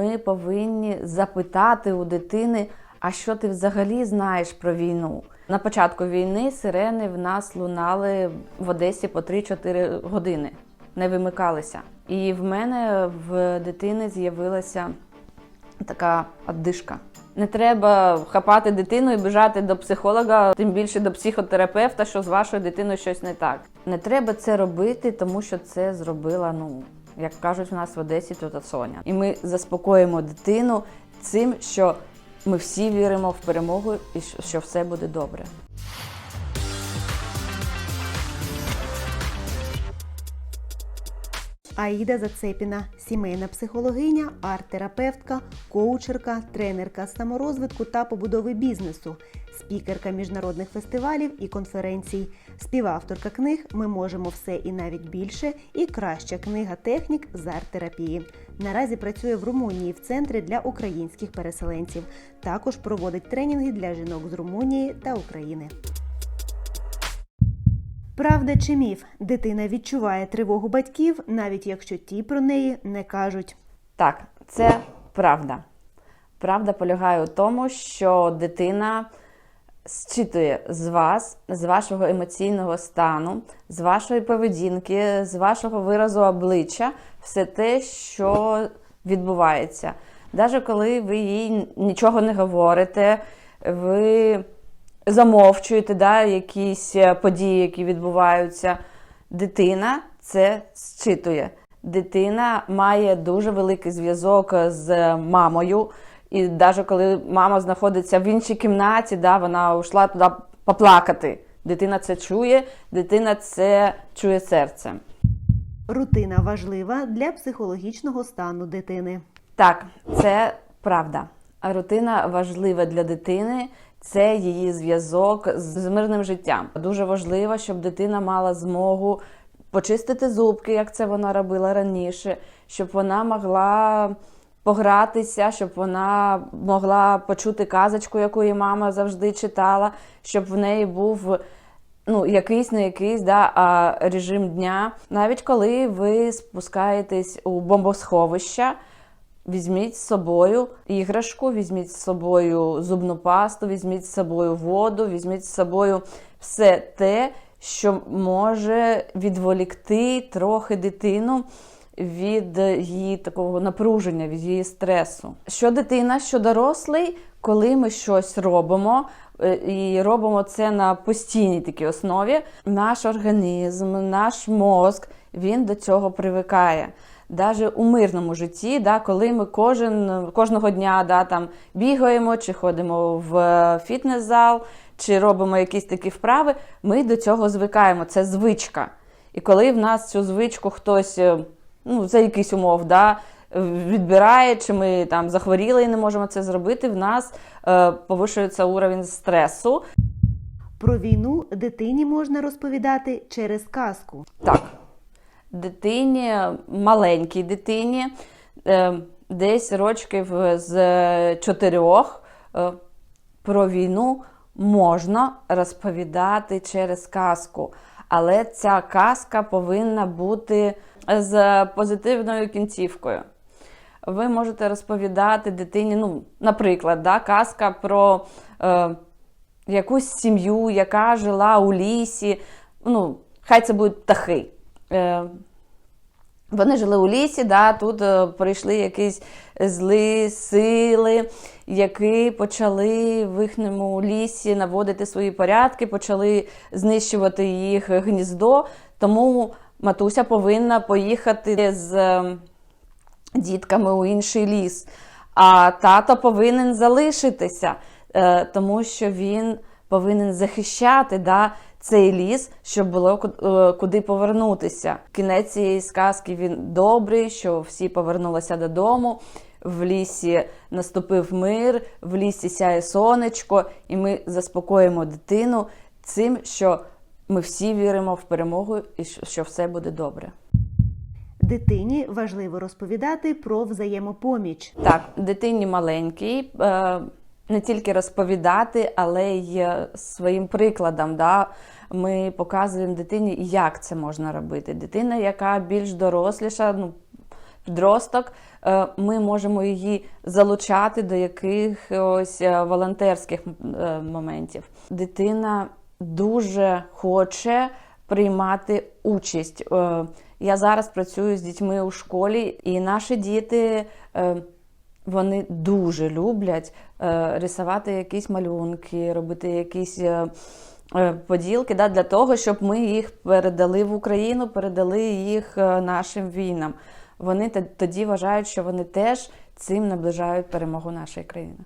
ми повинні запитати у дитини, а що ти взагалі знаєш про війну. На початку війни сирени в нас лунали в Одесі по 3-4 години, не вимикалися. І в мене в дитини з'явилася така оддишка. Не треба хапати дитину і біжати до психолога, тим більше до психотерапевта, що з вашою дитиною щось не так. Не треба це робити, тому що це зробила, ну як кажуть у нас в Одесі, тета Соня. І ми заспокоїмо дитину цим, що ми всі віримо в перемогу і що все буде добре. Аїда Зацепіна, сімейна психологиня, арт-терапевтка, коучерка, тренерка саморозвитку та побудови бізнесу, спікерка міжнародних фестивалів і конференцій, співавторка книг Ми можемо все і навіть більше і краща книга технік з арт-терапії. Наразі працює в Румунії в центрі для українських переселенців. Також проводить тренінги для жінок з Румунії та України. Правда чи міф? Дитина відчуває тривогу батьків, навіть якщо ті про неї не кажуть. Так, це правда. Правда полягає у тому, що дитина зчитує з вас, з вашого емоційного стану, з вашої поведінки, з вашого виразу обличчя, все те, що відбувається. Навіть коли ви їй нічого не говорите, ви замовчуєте да, якісь е, події, які відбуваються. Дитина це зчитує. Дитина має дуже великий зв'язок з мамою. І навіть коли мама знаходиться в іншій кімнаті, да, вона йшла туди поплакати. Дитина це чує, дитина це чує серцем. Рутина важлива для психологічного стану дитини. Так, це правда. Рутина важлива для дитини. Це її зв'язок з мирним життям. Дуже важливо, щоб дитина мала змогу почистити зубки, як це вона робила раніше, щоб вона могла погратися, щоб вона могла почути казочку, яку її мама завжди читала, щоб в неї був ну, якийсь не якийсь да, а режим дня. Навіть коли ви спускаєтесь у бомбосховища, візьміть з собою іграшку, візьміть з собою зубну пасту, візьміть з собою воду, візьміть з собою все те, що може відволікти трохи дитину. Від її такого напруження, від її стресу. Що дитина, що дорослий, коли ми щось робимо, е, і робимо це на постійній такій основі, наш організм, наш мозк, він до цього привикає. Навіть у мирному житті, да, коли ми кожен, кожного дня да, там, бігаємо, чи ходимо в фітнес-зал, чи робимо якісь такі вправи, ми до цього звикаємо. Це звичка. І коли в нас цю звичку хтось е, ну, за якийсь умов да, відбирає, чи ми там захворіли і не можемо це зробити, в нас е, повищується уровень стресу. Про війну дитині можна розповідати через казку. Так, дитині, маленькій дитині, е, десь рочків з чотирьох е, про війну можна розповідати через казку. Але ця казка повинна бути з позитивною кінцівкою. Ви можете розповідати дитині, ну, наприклад, да, казка про е, якусь сім'ю, яка жила у лісі. Ну, хай це будуть птахи. Е, вони жили у лісі, да, тут е, прийшли якісь злі сили, які почали в їхньому лісі наводити свої порядки, почали знищувати їх гніздо. Тому матуся повинна поїхати з е, дітками у інший ліс. А тато повинен залишитися, тому що він повинен захищати да, цей ліс, щоб було е, куди повернутися. Кінець цієї сказки він добрий, що всі повернулися додому. В лісі наступив мир, в лісі сяє сонечко, і ми заспокоїмо дитину цим, що ми всі віримо в перемогу і що- що все буде добре. Дитині важливо розповідати про взаємопоміч. Так, дитині маленькій е, не тільки розповідати, але й е, своїм прикладом. Да, ми показуємо дитині, як це можна робити. Дитина, яка більш доросліша, ну, підросток, е, ми можемо її залучати до якихось е, волонтерських моментів. Дитина дуже хоче приймати участь. Я зараз працюю з дітьми у школі, і наші діти. Вони дуже люблять е, рисувати якісь малюнки, робити якісь е, е, поділки да, для того, щоб ми їх передали в Україну, передали їх е, нашим війнам. Вони тоді вважають, що вони теж цим наближають перемогу нашої країни.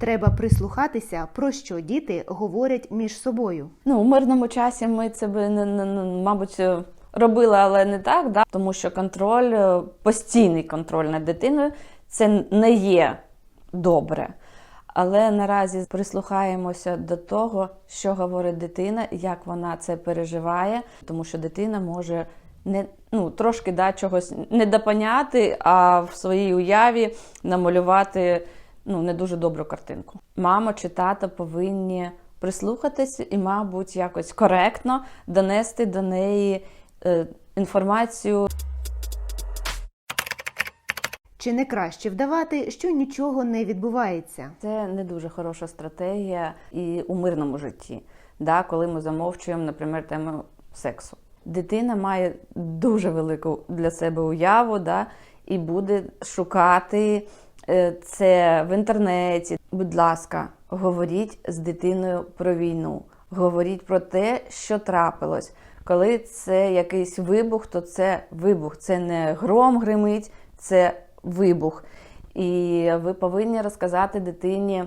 Треба прислухатися, про що діти говорять між собою. Ну, у мирному часі ми це би не, не, не- мабуть, е, робили, але не так, да? тому що контроль, постійний контроль над дитиною це не є добре. Але наразі прислухаємося до того, що говорить дитина, як вона це переживає, тому що дитина може не ну трошки да, чогось не допоняти, а в своїй уяві намалювати ну не дуже добру картинку. Мама чи тато повинні прислухатись і, мабуть, якось коректно донести до неї е, інформацію. Чи не краще вдавати, що нічого не відбувається? Це не дуже хороша стратегія і у мирному житті, да, коли ми замовчуємо, наприклад, тему сексу. Дитина має дуже велику для себе уяву, да, і буде шукати е, це в інтернеті. Будь ласка, говоріть з дитиною про війну, говоріть про те, що трапилось. Коли це якийсь вибух, то це вибух, це не гром гримить, це вибух. І ви повинні розказати дитині,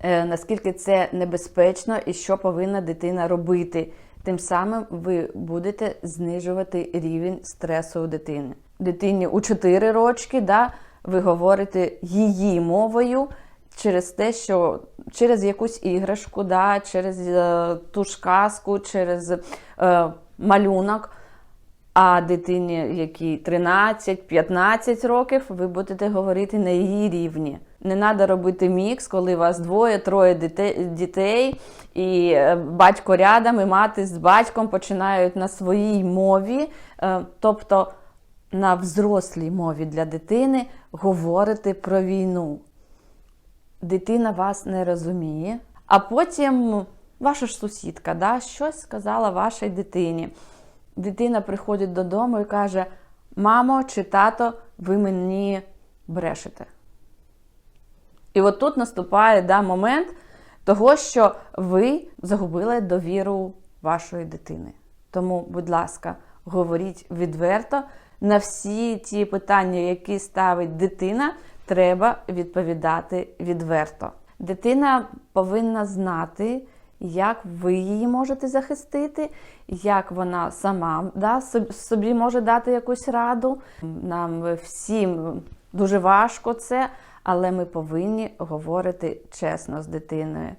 е, наскільки це небезпечно і що повинна дитина робити. Тим самим ви будете знижувати рівень стресу у дитини. Дитині у 4 рочки, да, ви говорите її мовою через те, що через якусь іграшку, да, через е, ту ж казку, через е, малюнок. А дитині, якій 13-15 років, ви будете говорити на її рівні. Не треба робити мікс, коли у вас двоє-троє дітей, і е, батько рядом, і мати з батьком починають на своїй мові, е, тобто на взрослій мові для дитини, говорити про війну. Дитина вас не розуміє, а потім ваша ж сусідка да, щось сказала вашій дитині. Дитина приходить додому і каже: Мамо чи тато, ви мені брешете. І от тут наступає да, момент того, що ви загубили довіру вашої дитини. Тому, будь ласка, говоріть відверто на всі ті питання, які ставить дитина, треба відповідати відверто. Дитина повинна знати, як ви її можете захистити, як вона сама да, собі може дати якусь раду. Нам всім дуже важко це, але ми повинні говорити чесно з дитиною.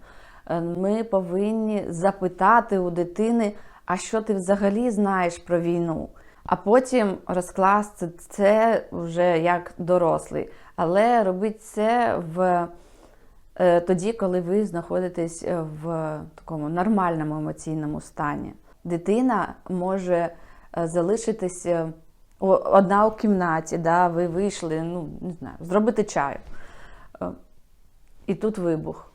Е, Ми повинні запитати у дитини, а що ти взагалі знаєш про війну? А потім розкласти це вже як дорослий. Але робіть це в тоді, коли ви знаходитесь е, в такому нормальному емоційному стані. Дитина може е, залишитися одна у кімнаті, да, ви вийшли, ну не знаю, зробити чаю. Е, І тут вибух.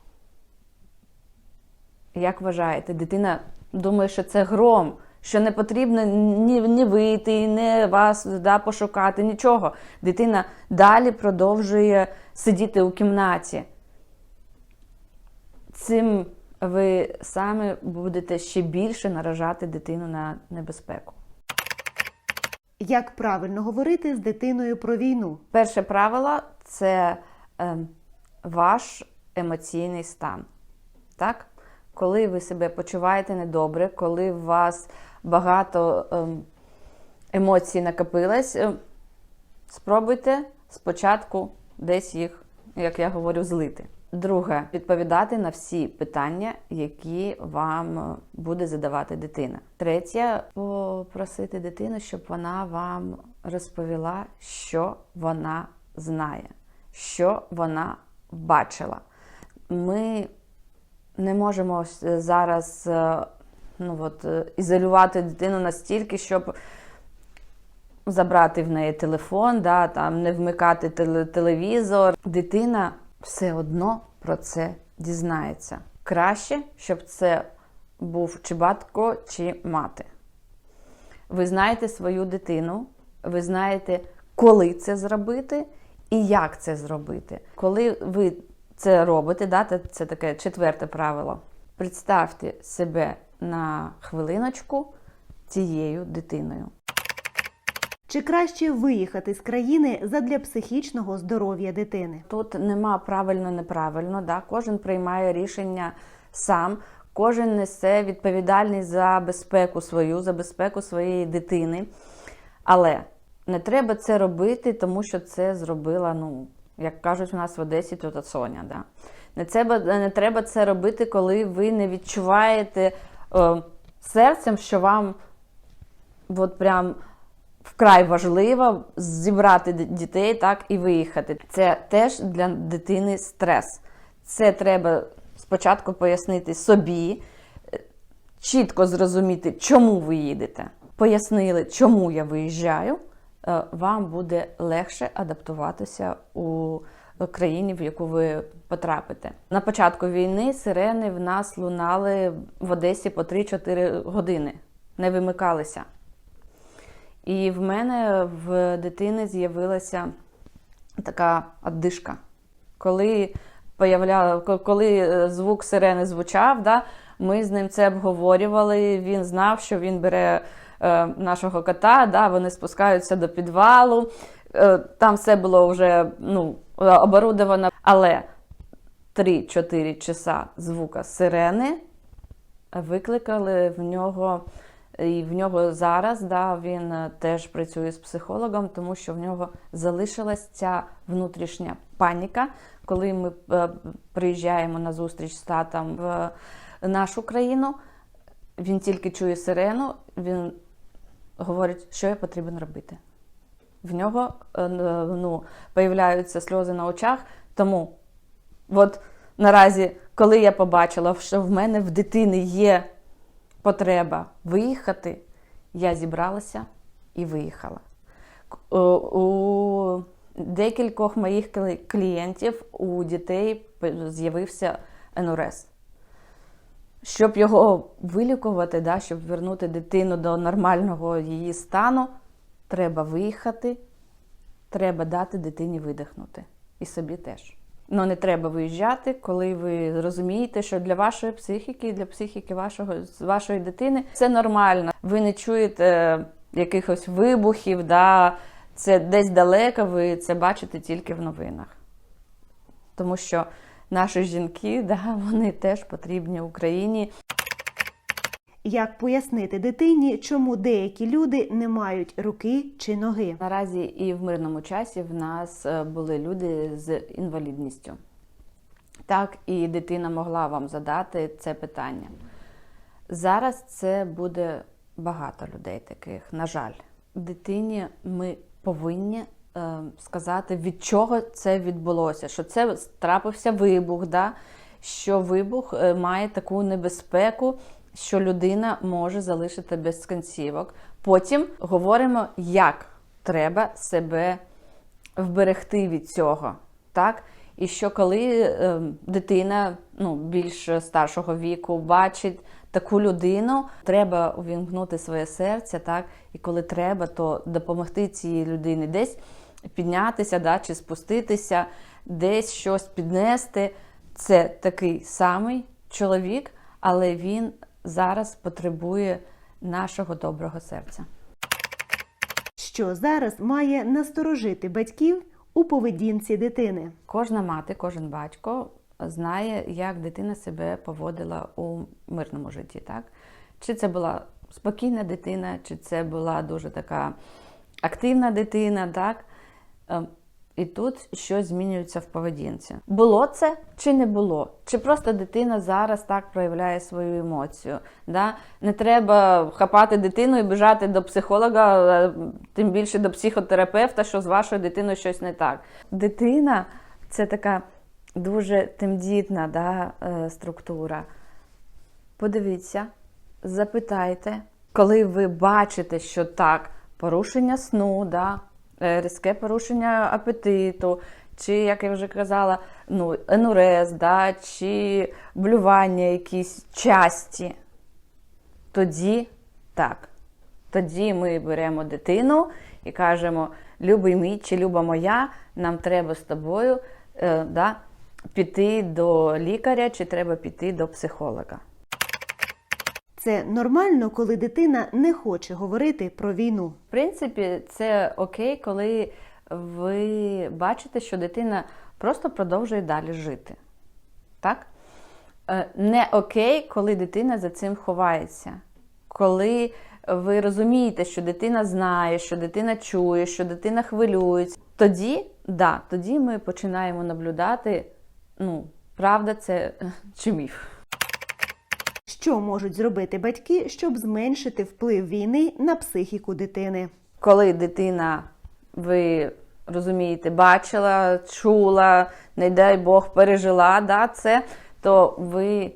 Як вважаєте, дитина думає, що це гром, що не потрібно ні, ні вийти, ні вас да, пошукати, нічого. Дитина далі продовжує сидіти у кімнаті. Цим ви саме будете ще більше наражати дитину на небезпеку. Як правильно говорити з дитиною про війну? Перше правило це е, ваш емоційний стан. Так? Коли ви себе почуваєте недобре, коли у вас багато е, емоцій накопилось, е, спробуйте спочатку десь їх, як я говорю, злити. Друге, відповідати на всі питання, які вам буде задавати дитина. Третє, попросити дитину, щоб вона вам розповіла, що вона знає, що вона бачила. Ми не можемо зараз е, ну, от, е, ізолювати дитину настільки, щоб забрати в неї телефон, да, там, не вмикати телевізор. Дитина все одно про це дізнається. Краще, щоб це був чи батько, чи мати. Ви знаєте свою дитину, ви знаєте, коли це зробити і як це зробити. Коли ви це робите, да, це- таке четверте правило. Представте себе на хвилиночку цією дитиною. Чи краще виїхати з країни задля психічного здоров'я дитини? Тут нема правильно неправильно, да? кожен приймає рішення сам, кожен несе відповідальність за безпеку свою, за безпеку своєї дитини. Але не треба це робити, тому що це зробила, ну, як кажуть у нас в Одесі, тут Соня. Да? Не, треба, не треба це робити, коли ви не відчуваєте е, серцем, що вам от прям вкрай важливо зібрати дітей так і виїхати. Це теж для дитини стрес. Це треба спочатку пояснити собі, е, чітко зрозуміти, чому ви їдете. Пояснили, чому я виїжджаю. е, Вам буде легше адаптуватися у країні, в яку ви потрапите. На початку війни сирени в нас лунали в Одесі по 3-4 години, не вимикалися. І в мене в дитини з'явилася така оддишка. Коли, появля... коли е, звук сирени звучав, да, ми з ним це обговорювали. Він знав, що він бере е, нашого кота, да, вони спускаються до підвалу. Е, там все було вже ну, оборудовано. Але 3-4 часа звука сирени викликали в нього. І в нього зараз да, він е, теж працює з психологом, тому що в нього залишилась ця внутрішня паніка, коли ми е, приїжджаємо на зустріч з татом в нашу країну. Він тільки чує сирену, він говорить, що я потрібен робити. В нього е, ну, появляються сльози на очах. Тому от наразі, коли я побачила, що в мене в дитини є потреба виїхати, я зібралася і виїхала. У декількох моїх клієнтів у дітей з'явився НРС. Щоб його вилікувати, да, щоб вернути дитину до нормального її стану, треба виїхати, треба дати дитині видихнути. І собі теж. Ну, не треба виїжджати, коли ви розумієте, що для вашої психіки, для психіки вашого, вашої дитини це нормально. Ви не чуєте якихось вибухів, да, це десь далеко, ви це бачите тільки в новинах. Тому що наші жінки, да, вони теж потрібні Україні. Як пояснити дитині, чому деякі люди не мають руки чи ноги? Наразі і в мирному часі в нас е, були люди з інвалідністю. Так, і дитина могла вам задати це питання. Зараз це буде багато людей таких, на жаль. Дитині ми повинні е, сказати, від чого це відбулося, що це трапився вибух, да? що вибух е, має таку небезпеку, що людина може залишити без кінцівок. Потім говоримо, як треба себе вберегти від цього. Так? І що коли е, дитина ну, більш старшого віку бачить таку людину, треба увімкнути своє серце, так? і коли треба, то допомогти цій людині десь піднятися да, чи спуститися, десь щось піднести. Це такий самий чоловік, але він зараз потребує нашого доброго серця. Що зараз має насторожити батьків у поведінці дитини? Кожна мати, кожен батько знає, як дитина себе поводила у мирному житті. Так? Чи це була спокійна дитина, чи це була дуже така активна дитина. Так? І тут щось змінюється в поведінці. Було це чи не було? Чи просто дитина зараз так проявляє свою емоцію? Да? Не треба хапати дитину і біжати до психолога, е, тим більше до психотерапевта, що з вашою дитиною щось не так. Дитина це така дуже тендітна да, е, структура. Подивіться, запитайте, коли ви бачите, що так порушення сну, да, різке порушення апетиту, чи, як я вже казала, ну, енурез, да, чи блювання якісь часті, тоді так. Тоді ми беремо дитину і кажемо: любий мій чи люба моя, нам треба з тобою е, да, піти до лікаря, чи треба піти до психолога. Це нормально, коли дитина не хоче говорити про війну. В принципі, це окей, коли ви бачите, що дитина просто продовжує далі жити. Так? Е, Не окей, коли дитина за цим ховається. Коли ви розумієте, що дитина знає, що дитина чує, що дитина хвилюється, тоді, да, тоді ми починаємо наблюдати, ну, правда це чи міф. Що можуть зробити батьки, щоб зменшити вплив війни на психіку дитини? коли дитина, ви розумієте, бачила, чула, не дай Бог, пережила да, це, то ви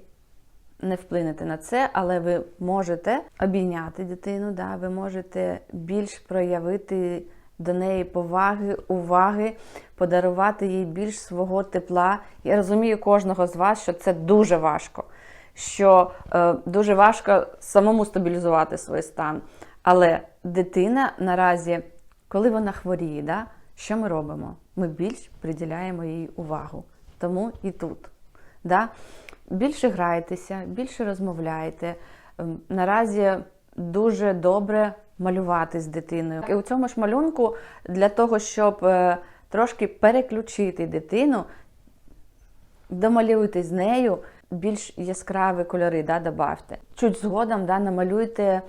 не вплинете на це, але ви можете обійняти дитину, да, ви можете більш проявити до неї поваги, уваги, подарувати їй більш свого тепла. Я розумію кожного з вас, що це дуже важко, що е, дуже важко самому стабілізувати свій стан. Але дитина наразі, коли вона хворіє, да, що ми робимо? Ми більш приділяємо їй увагу. Тому і тут. Да? Більше грайтеся, більше розмовляйте. Ем, Наразі дуже добре малювати з дитиною. І у цьому ж малюнку для того, щоб е, трошки переключити дитину, домалюйте з нею більш яскраві кольори, да, добавте. Чуть згодом да, намалюйте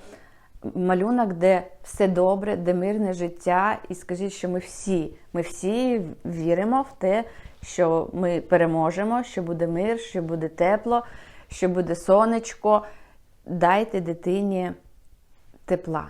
малюнок, де все добре, де мирне життя, і скажіть, що ми всі, ми всі віримо в те, що ми переможемо, що буде мир, що буде тепло, що буде сонечко. Дайте дитині тепла.